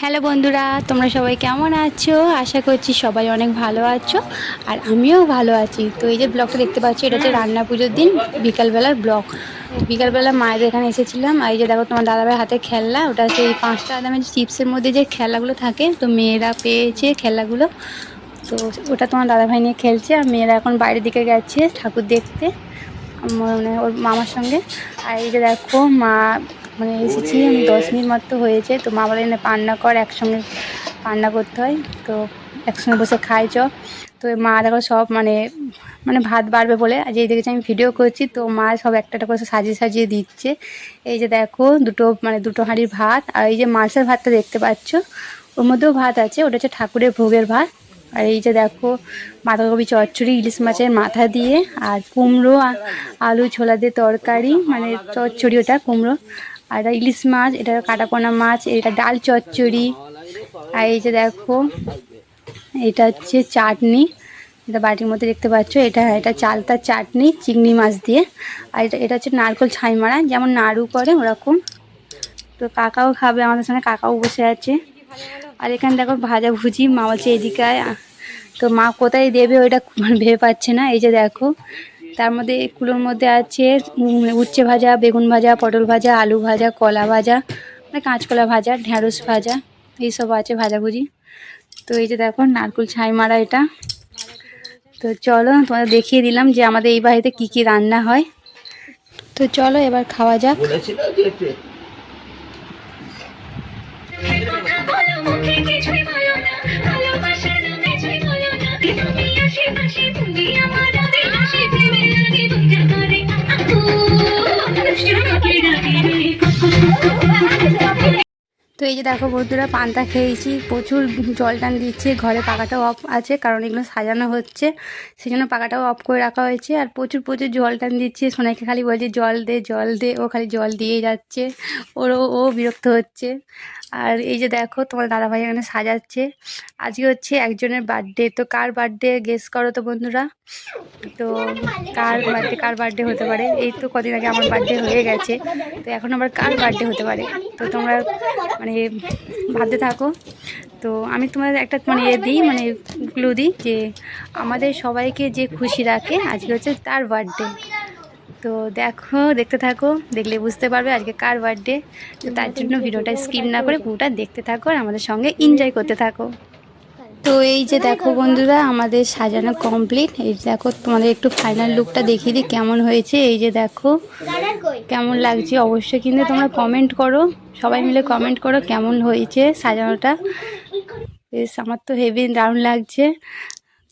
Hello বন্ধুরা তোমরা সবাই কেমন আছো? আশা করছি সবাই অনেক ভালো আছো আর আমিও ভালো আছি। তো এই যে ব্লগটা দেখতে পাচ্ছি এটা হচ্ছে রান্না পুজোর দিন বিকালবেলার ব্লগ। বিকালবেলা মায়েদের এখানে এসেছিলাম আর এই যে দেখো তোমার দাদাভাই হাতে খেলনা ওটা সেই পাঁচটা দামের চিপসের মধ্যে যে খেলাগুলো থাকে তো মেয়েরা পেয়েছে খেলাগুলো তো ওটা তোমার দাদাভাই নিয়ে খেলছে আর মেয়েরা এখন বাইরের দিকে গেছে ঠাকুর দেখতে মানে ওর মামার সঙ্গে। আর এই যে দেখো মা মানে এসেছি, আমি দশ মিনিট মাত্র হয়েছে, তো মা বলে পান্না কর, একসঙ্গে পান্না করতে হয়, তো একসঙ্গে বসে খাই চ তো মা দেখো সব মানে মানে ভাত বাড়বে বলে আজ এই দেখেছি আমি ভিডিও করছি, তো মা সব একটা একটা করে সাজিয়ে সাজিয়ে দিচ্ছে। এই যে দেখো, দুটো মানে দুটো হাঁড়ির ভাত, আর এই যে মাছের ভাতটা দেখতে পাচ্ছ, ওর মধ্যেও ভাত আছে, ওটা হচ্ছে ঠাকুরের ভোগের ভাত। আর এই যে দেখো বাঁধাকপি চচ্চড়ি, ইলিশ মাছের মাথা দিয়ে, আর কুমড়ো আলু ছোলা দিয়ে তরকারি মানে চচ্চড়ি ওটা, কুমড়ো। আর এটা ইলিশ মাছ, এটা কাটাপোনা মাছ, এটা ডাল চচ্চড়ি। আর এই যে দেখো, এটা হচ্ছে চাটনি। এটা বাটির মধ্যে দেখতে পাচ্ছ, এটা এটা চালতার চাটনি, চিংড়ি মাছ দিয়ে। আর এটা এটা হচ্ছে নারকোল ছাই মারা যেমন নাড়ু করে ওরকম। তো কাকাও খাবে, আমাদের সঙ্গে কাকাও বসে আছে। আর এখানে দেখো ভাজা ভুজি, মা বলছে এদিকে তো মা কোথায় দেবে ওইটা ভেবে পাচ্ছে না। এই যে দেখো তার মধ্যে এগুলোর মধ্যে আছে উচ্ছে ভাজা, বেগুন ভাজা, পটল ভাজা, আলু ভাজা, কলা ভাজা মানে কাঁচকলা ভাজা, ঢ্যাঁড়স ভাজা, এইসব আছে ভাজাভুজি। তো এই যে দেখো, নারকুল ছাই মারা এটা। তো চলো, তোমাদের দেখিয়ে দিলাম যে আমাদের এই বাড়িতে কি কি রান্না হয়। তো চলো, এবার খাওয়া যাক। তো এই যে দেখো বন্ধুরা, পান্তা খেয়েছি। প্রচুর জল টান দিচ্ছে, ঘরে পাখাটাও অফ আছে, কারণ এগুলো সাজানো হচ্ছে। সেই জন্য পাখাটাও অফ করে রাখা হয়েছে, আর প্রচুর প্রচুর জল টান দিচ্ছে। সোনাইকে খালি বলছে, জল দে জল দে। ও খালি জল দিয়ে যাচ্ছে। ওরও, ও বিরক্ত হচ্ছে। আর এই যে দেখো, তোমার দাদাভাই এখানে সাজাচ্ছে। আজকে হচ্ছে একজনের বার্থডে তো কার বার্থডে গেস করো তো বন্ধুরা? তো কার বার্থডে কার বার্থডে হতে পারে? এই তো কদিন আগে আমার বার্থডে হয়ে গেছে, তো এখন আবার কার বার্থডে হতে পারে? তো তোমরা মানে ভাবতে থাকো। তো আমি তোমাদের একটা মানে এ দিই মানে ক্লু দিই যে আমাদের সবাইকে যে খুশি রাখে, আজকে হচ্ছে তার বার্থডে তো দেখো, দেখতে থাকো, দেখলে বুঝতে পারবে আজকে কার বার্থডে তো তার জন্য ভিডিওটা স্কিপ না করে পুরোটা দেখতে থাকো আর আমাদের সঙ্গে এনজয় করতে থাকো। তো এই যে দেখো বন্ধুরা, আমাদের সাজানো কমপ্লিট এই দেখো, তোমাদের একটু ফাইনাল লুকটা দেখিয়ে দিই কেমন হয়েছে। এই যে দেখো, কেমন লাগছে অবশ্যই কিন্তু তোমরা কমেন্ট করো। সবাই মিলে কমেন্ট করো কেমন হয়েছে সাজানোটা। বেশ, আমার তো হেভি দারুণ লাগছে।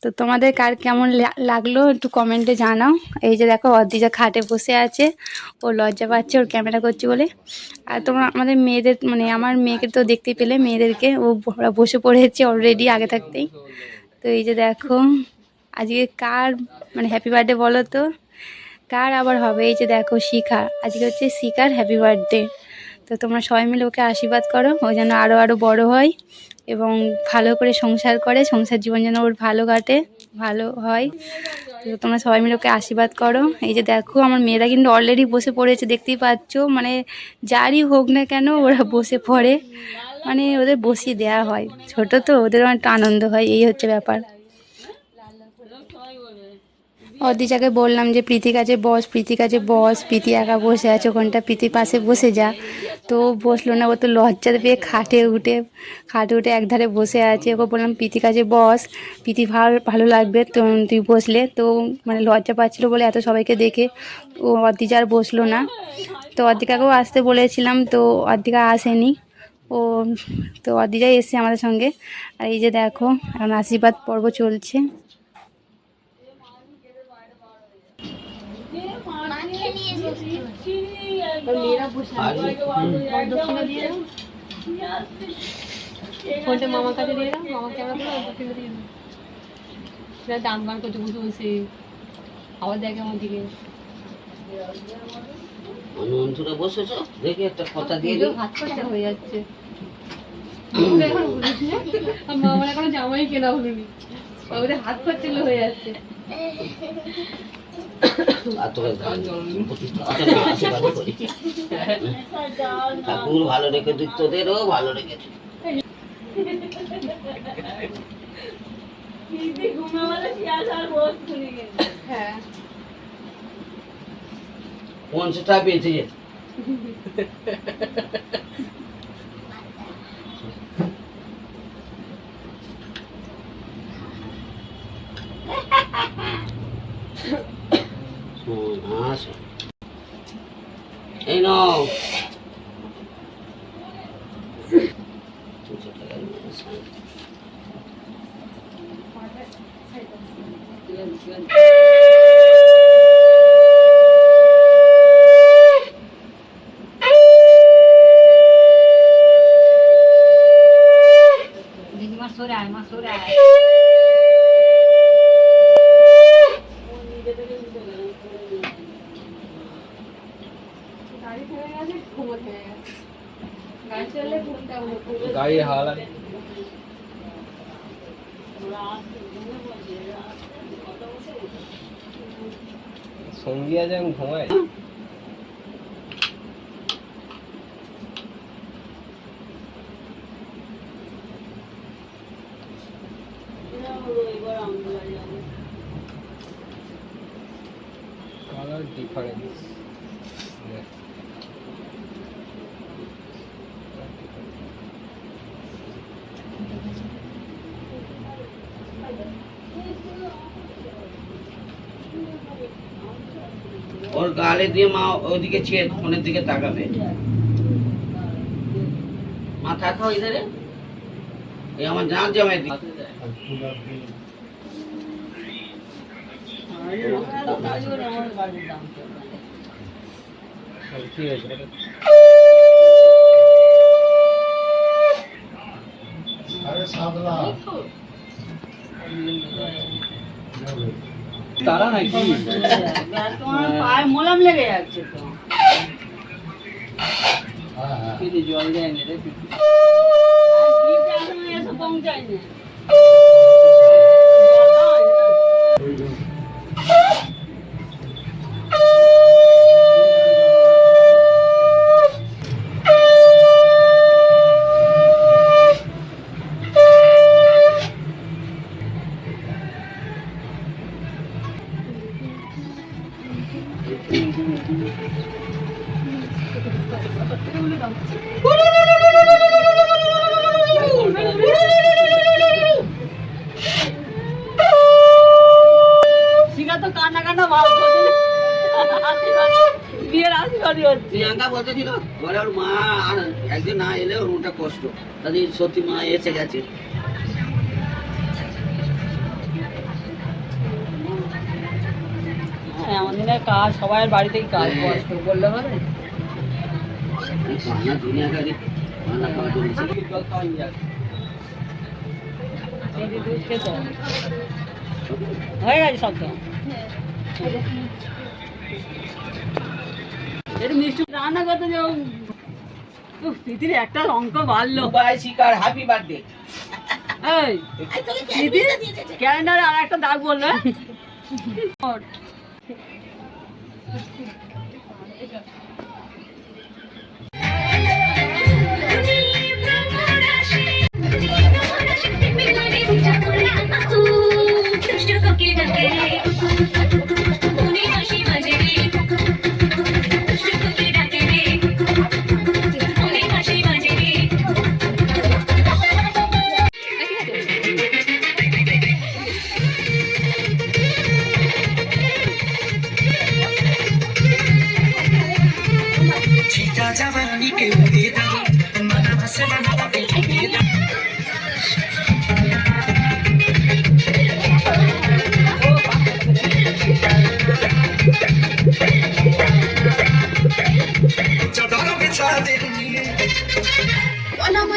তো তোমাদের কার কেমন লাগল একটু কমেন্টে জানাও। এই যে দেখো অর্দিজা খাটে বসে আছে, ও লজ্জা পাচ্ছে, ওর ক্যামেরা করছে বলে। আর তোমরা আমাদের মেয়েদের মানে আমার মেয়েকে তো দেখতে পেলে মেয়েদেরকে, ও ওরা বসে পড়েছে অলরেডি আগে থাকতেই। তো এই যে দেখো, আজকে কার মানে হ্যাপি বার্থডে বলো তো? কার আবার হবে? এই যে দেখো শিখা, আজকে হচ্ছে শিখার হ্যাপি বার্থডে তো তোমরা সবাই মিলে ওকে আশীর্বাদ করো, ও যেন আরও আরও বড় হয় এবং ভালো করে সংসার করে, সংসার জীবন যেন ওর ভালো কাটে, ভালো হয়। তো তোমরা সবাই মিলে ওকে আশীর্বাদ করো। এই যে দেখো, আমার মেয়েরা কিন্তু অলরেডি বসে পড়েছে, দেখতেই পাচ্ছ। মানে যারই হোক না কেন, ওরা বসে পড়ে। মানে ওদের বসিয়ে দেওয়া হয়। ছোট তো ওদেরও একটা আনন্দ হয়, এই হচ্ছে ব্যাপার। অদিজাকে বললাম যে প্রীতি কাছে বস প্রীতি কাছে বস, প্রীতি একা বসে আছে, ওখানটা প্রীতির পাশে বসে যা। তো বসল না, ও তো লজ্জা পেয়ে খাটে উঠে খাটে উঠে একধারে বসে আছে। ওকে বললাম প্রীতি কাছে বস, প্রীতি ভালো ভালো লাগবে তো, তুই বসলে। তো মানে লজ্জা পাচ্ছিলো বলে এত সবাইকে দেখে ও অর্দিজা আর বসল না। তো অর্দিকাকেও আসতে বলেছিলাম, তো অর্দিকা আসেনি। ও, তো অর্দিজাই এসছে আমাদের সঙ্গে। আর এই যে দেখো, এখন আশীর্বাদ পর্ব চলছে। ফোনটা মামার কাছে দিয়ে দাও মামা ক্যামেরা করে ওর কাছে দিয়ে দাও। সেটা দাম বার করতে বসে বসে আবার দেখে আমার দিকে। অনন্তরা বসেছো? দেখি একটা কথা দিয়ে দিই। হাত খরচা হয়ে যাচ্ছে। মামার এখনও জামাই কেনা হলুনি ওদের হাত খরচা হয়ে যাচ্ছে। ঠাকুর ভালো রেখে দিক তোদেরও ভালো রেখে দিক হ্যাঁ। পেয়েছে যে হুম, আসো। এই নাও দুশো টাকা নিয়ে গাড়ি থেমে গেছে ঘুমো থেমে গেছে গাড়ি চললে সঙ্গী আছে আমি ঘুমাই। কালার ডিফারেন্স ওর গালে দিয়ে মা ওইদিকে ছেড়ে ফোনের দিকে তাকাবে। মাথা খাও ইধারে এই আমার জান জামাই দিকে ঠিক আছে তারা নাকি? মোলাম লেগে যাচ্ছে তো। জল দেয় না রে এসে বিয়ের আশীর্বাদই হচ্ছে। প্রিয়াঙ্কা বলতেছিল বলে ওর মা আর একদিন না এলে ওর মনটা কষ্ট তাদের সত্যি মা এসে গেছে। হ্যাঁ এমন দিনের কাজ সবার বাড়িতেই কাজ হ্যাঁ। কষ্ট করলে হবে। হয়ে গেছে সব তো। একটু মিষ্টি রান্না করতে যাও উফ, একটা অঙ্ক বাড়লো। বাই শিকার হ্যাপি বার্থডে এই দিদির ক্যালেন্ডারে আর একটা দাগ বলল Wala mo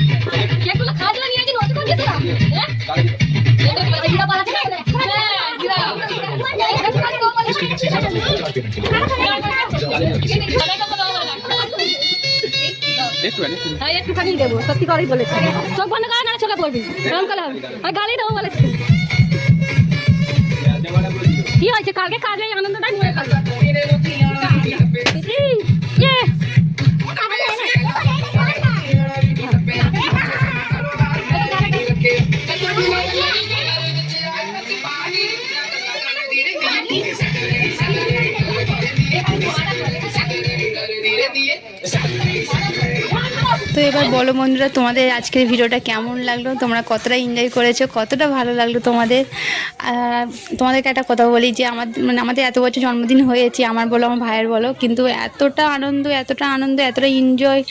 সত্যি করেই বলেছি চোখ না চোখে পড়বি এরকম করে আর গালি দেবো বলেছি কি হয়েছে? কালকে কাজে আনন্দটাই মনে করবে এবার বলো বন্ধুরা, তোমাদের আজকের ভিডিওটা কেমন লাগল? তোমরা কতটা এনজয় করেছ? কতটা ভালো লাগল তোমাদের? তোমাদেরকে একটা কথা বলি যে আমাদের মানে আমাদের এত বছর জন্মদিন হয়েছে, আমার বলো, আমার ভাইয়ের বলো, কিন্তু এতটা আনন্দ এতটা আনন্দ, এতটা এনজয়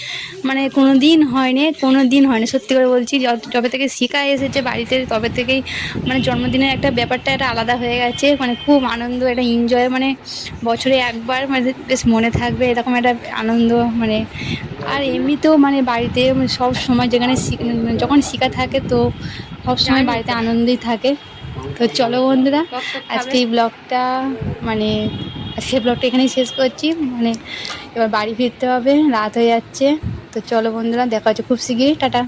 মানে কোনো দিন হয়নি কোনো দিন হয়নি। সত্যি করে বলছি যবে থেকে শিখা এসেছে বাড়িতে, তবে থেকেই মানে জন্মদিনের একটা ব্যাপারটা একটা আলাদা হয়ে গেছে। মানে খুব আনন্দ, একটা এনজয় মানে বছরে একবার মানে বেশ মনে থাকবে, এরকম একটা আনন্দ মানে আর এমনিতেও মানে বাড়িতে মানে সব সময় যেখানে মানে যখন শিখা থাকে তো সব সময় বাড়িতে আনন্দই থাকে। তো চলো বন্ধুরা আজকে এই ব্লগটা মানে আজকে ব্লগটা এখানেই শেষ করছি। মানে এবার বাড়ি ফিরতে হবে রাত হয়ে যাচ্ছে। তো চলো বন্ধুরা দেখা হচ্ছে খুব শিগগিরই। টাটা।